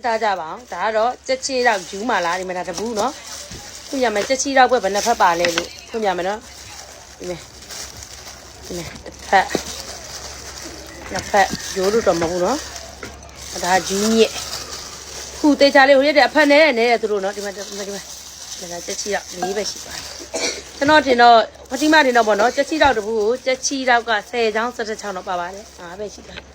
ထားကြပါအောင်ဒါကတော့ကြက်ချီတော့ယူမာလာဒီမှာဒါတဘူးနော်ခုညမှာကြက်ချီတော့ဘယ်နှဖက်ပါလဲလို့ခုညမှာနော်ဒီမယ်ဒီမယ်တစ်ဖက်နှစ်ဖက်ရိုးလို့တော့မဟုတ်နော်ဒါဂျူးညက်ခုတေချာလေးဟိုရက်တဲ့အဖက်နဲ့နဲ့သူတို့နော်ဒီမှာဒီမှာဒီမှာဒါကြက်ချီတော့၄ပဲရှိပါတယ်ကျွန်တော်တင်တော့ပတိမတင်တော့ဗောနော်ကြက်ချီတော့တဘူးကိုကြက်ချီတော့က10ချောင်း17ချောင်းတော့ပါပါတယ်၅ပဲရှိပါတယ်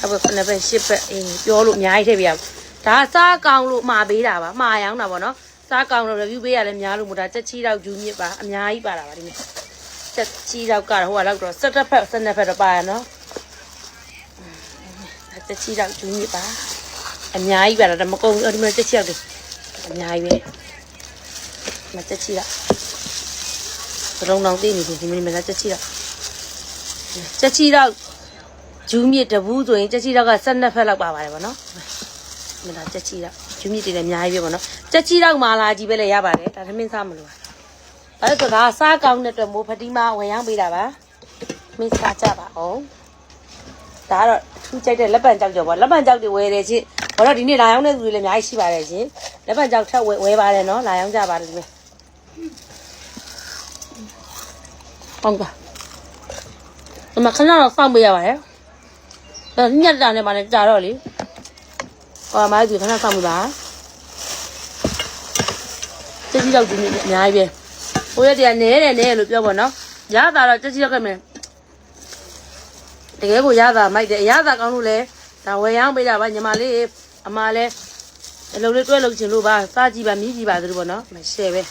၆ပဲ9ပဲ10ပဲအင်းပြောလို့အများကြီးထည့်ပြရပါ ဒါကစားကောင်းလို့မှာပေးတာပါမှာရောင်းတာပေါ့နော်စားကောင်းလို့ review ပေးရလဲများလို့မို့ဒါချက်ချီတော့ဂျူးမြစ်ပါအများကြီးပါတာပါဒီနေ့ချက်ချီတော့ကတော့ဟိုကတော့17ဖက်17ဖက်တော့ပါရနော်ဒါချက်ချီတော့ဂျူးမြစ်ပါအများကြီးပါတာဒါမကုန်ဘူးဒီမှာချက်ချီတော့ဒီအများကြီးပဲဒီမှာချက်ချီတော့ဘလုံးတောင်သိနေပြီဒီမိနစ်မှာချက်ချီတော့ချက်ချီတော့ဂျူးမြစ်တဘူးဆိုရင်ကြက်ချီတော့က12ဖက်လောက်ပါပါတယ်ဗောနော်။ မလားကြက်ချီတော့ဂျူးမြစ်တွေလည်းအများကြီးပဲဗောနော်။ကြက်ချီတော့မာလာကြီးပဲလည်းရပါတယ်ဒါသမင်းစားမလို့ပါ။အဲဒါကစားကောင်းတဲ့အတွက်မိုးဖတိမဝင်ရောက်ပေးတာပါ။မင်းစားကြပါအောင်။ဒါကတော့ထူးကြိုက်တဲ့လက်ပံကြောက်ကြော်ဗောလက်ပံကြောက်တွေဝယ်တယ်ချင်းဘောတော့ဒီနေ့လာရောက်တဲ့သူတွေလည်းအများကြီးရှိပါတယ်ရှင်။လက်ပံကြောက်ထက်ဝယ်ဝယ်ပါတယ်နော်လာရောက်ကြပါတယ်ဒီနေ့။ဟုတ်ကဲ့။ဒီမှာခဏတော့စောင့်ပေးရပါတယ်။အဲညက်တာနဲ့ပါနဲ့ကြာတော့လေ ဟောမိုင်းသူခဏဆောင်မှုပါတက်ကြီးတော့ဒီနေ့အများကြီးပဲဟိုရက်တည်းကနဲတယ်နဲလို့ပြောပါတော့ရတာတော့တက်ကြီးရောက်ကမယ်တကယ်ကိုရတာမိုက်တယ်ရတာကောင်းလို့လဲဒါဝယ်ရောင်းပေးတာပါညီမလေးအမလည်းအလုပ်လေးတွဲလုပ်ချင်လို့ပါစားကြည့်ပါမြည်ကြည့်ပါသူတို့ပေါ့နော်မရှယ်ပဲ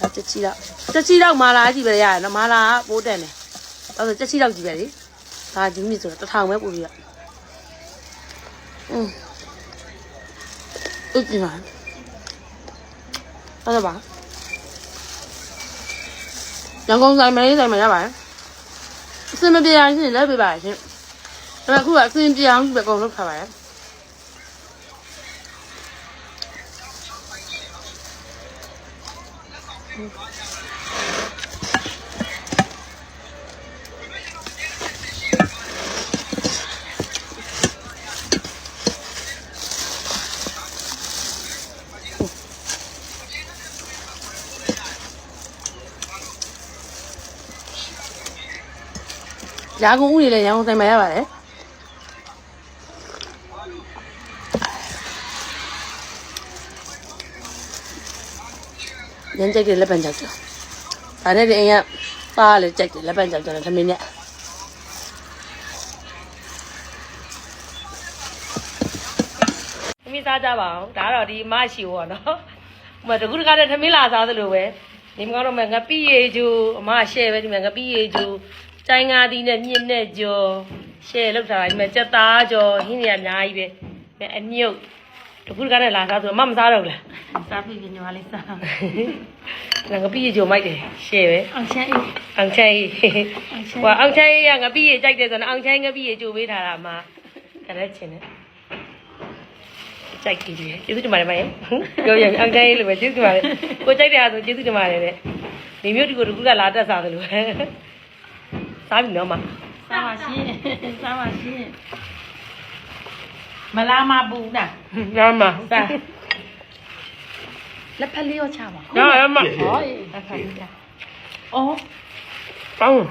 ဒါတက်ကြီးတော့တက်ကြီးတော့မာလာကြည့်ပဲရတယ်နော်မာလာကပိုးတယ်တယ်အဲ့ဒါတက်ကြီးတော့ကြည့်ပဲလေဒါဂျူးမြစ်ဆိုတာတစ်ထောင်ပဲပို့ပြီးတော့อืม အဲ့ဒီမှာအဲ့ဒါပါရန်ကုန်ဆိုင်မလေးဆိုင်မှာရပါတယ်အစင်မပြေအောင်ရှင်လည်းပြပါရှင်ဒါပေမဲ့အခုကအစင်ပြေအောင်ပဲအကုန်လုပ်ထားပါတယ် ရာကုန်ဦးနေလည်းရန်ကုန်ဆိုင်မှာရပါတယ်ရမ်းကြိုက်တဲ့လက်ပံကြောက်ကြော်ဒါနဲ့ဒီအိမ်ကသားလည်းကြိုက်တယ်လက်ပံကြောက်ကြော်နဲ့သမင်းနဲ့သမီးစားကြပါအောင်ဒါကတော့ဒီမရှိဘောနော်ဟိုမှာတကူတကားတဲ့သမင်းလာစားသလိုပဲဒီမှာတော့မငပိရေကျူအမရှဲပဲဒီမှာငပိရေကျူ ကျိုင်းငါးသီးနဲ့မြင့်နဲ့ကြော်ရှဲလောက်ထားတာဒီမှာကြက်သားကြော်ဟင်းတွေအများကြီးပဲအဲအမြုပ်တကူတကားနဲ့လာစားဆိုအမမစားတော့ဘူးလားစားပြီညီမလေးစားငါငပိရေချိုမိုက်တယ်ရှယ်ပဲအောင်ချမ်းအေးအောင်ချိုင်းဟိုအောင်ချိုင်းကငပိရေကြိုက်တယ်ဆိုတော့အောင်ချိုင်းငပိရေချိုပေးထားတာမှာကရက်ချင်တယ်ကြိုက်ကြည့်တယ်ကျေးဇူးတင်ပါတယ်မရဲ့ပြောရအောင်ချိုင်းလို့ပဲကျေးဇူးတင်ပါတယ်ကိုကြိုက်တယ်ဆိုကျေးဇူးတင်ပါတယ်တဲ့မိမျိုးဒီကိုတကူကလာတက်စားတယ်လို့ စားပြီနော်မစားပါရှင်စားပါရှင်မလာမဘူးလားနားမစားလက်ဖက်လေးရောချပါနားမဟောလက်ဖက်လေးချအော်ပေါင်းဟုတ်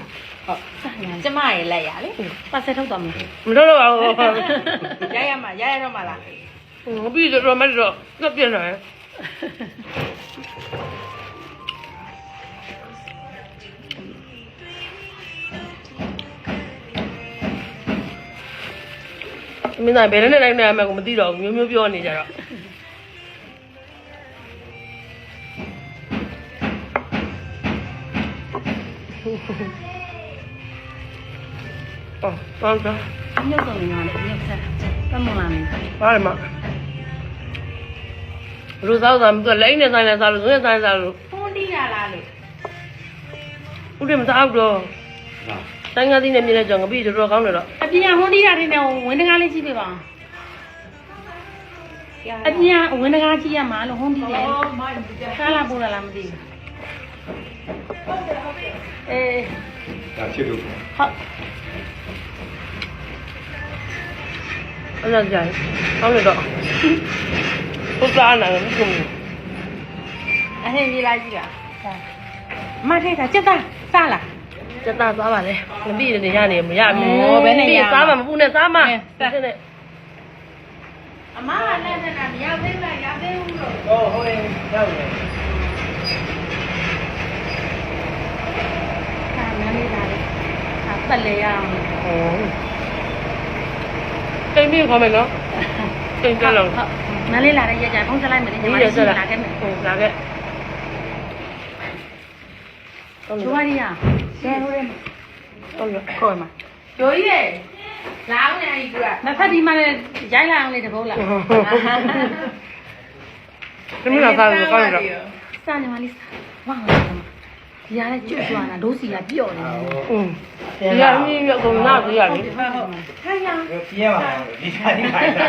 စားရကျမရဲ့လက်ရလေပတ်ဆက်ထုတ်တော့မယ်မလို့တော့ဘူးရရမှာရရတော့မှာလားငပိတော့မတော့ကပြင်းတ မင်းသားဘယ်နဲ့နိုင်နေရမှာကိုမသိတော့ဘူးမျိုးမျိုးပြောနေကြတော့အော်ဟုတ်တယ်မြုပ်တော့ညီမလေးမြုပ်စားပတ်မလာမင်းဘာလဲမဘလို့သောက်တာမသူလိမ့်နေဆိုင်နေစားလို့ငွေဆိုင်စားလို့ဖုန်းတီးရလားလို့ဦးတယ်မစားဘူးတော့ တိုင်းငါးသီးနဲ့မြင်လဲကြောင်ငပိတော်တော်ကောင်းတယ်တော့အပြင်ဟွန်းတီးရတယ်နဲ့ဝင်းတကားလေးကြည့်ပြပါအပြင်ဝင်းတကားကြည့်ရမှာလို့ဟွန်းတီးတယ်စားလာပို့လာလားမသိဘူးအေးဒါဖြစ်လို့ဟုတ်အဲ့ဒါကြာဟောင်းလို့တော့ဟုတ်သားနာလည်းမကုန်ဘူးအဟင်းပြေးလိုက်ကြည့်လားမထိတ်တာစက်သားစားလား စက်သားသွားပါလေမသိတယ်နေရနေမရဘူးဟောဘယ်နဲ့ရစားမှာမပူနဲ့စားမှာအဲစားတဲ့နဲ့အမကလည်းနဲ့မရောက်သေးလားရောက်သေးဘူးလို့ဟောဟိုရင်ရောက်တယ်ဒါနန်းလေးလာလေအပတ်လေရအောင်ဟောတိမ်ပြီးခေါ်မယ်နော်တိမ်ကြလောက်ဟုတ်နန်းလေးလာတဲ့ရက်ကြဖုန်းဆက်လိုက်မယ်ညီမဒီလေးရစရှိလာလာခဲ့မယ်ဟုတ်လာခဲ့ဟုတ် ကျွားရီရဆယ်လို့ရဲဟုတ်လားခေါ်မှာကျော်ကြီးလေလာအောင်နေအီကူကမဖက်ဒီမှာလည်းရိုက်လာအောင်လေတပုတ်လားသမီးကစားလို့ကောင်းတော့စားညီမလေးစားဝါလာမှာဒီရတဲ့ကျွတ်ကျွားတာဒိုးစီကပြော့နေတယ်อืมဒီကအမြင့်မြတ်ကုန်နာသေးရလေထိုင်ရအောင်ပြင်းပါဒီစားဒီခိုင်တာ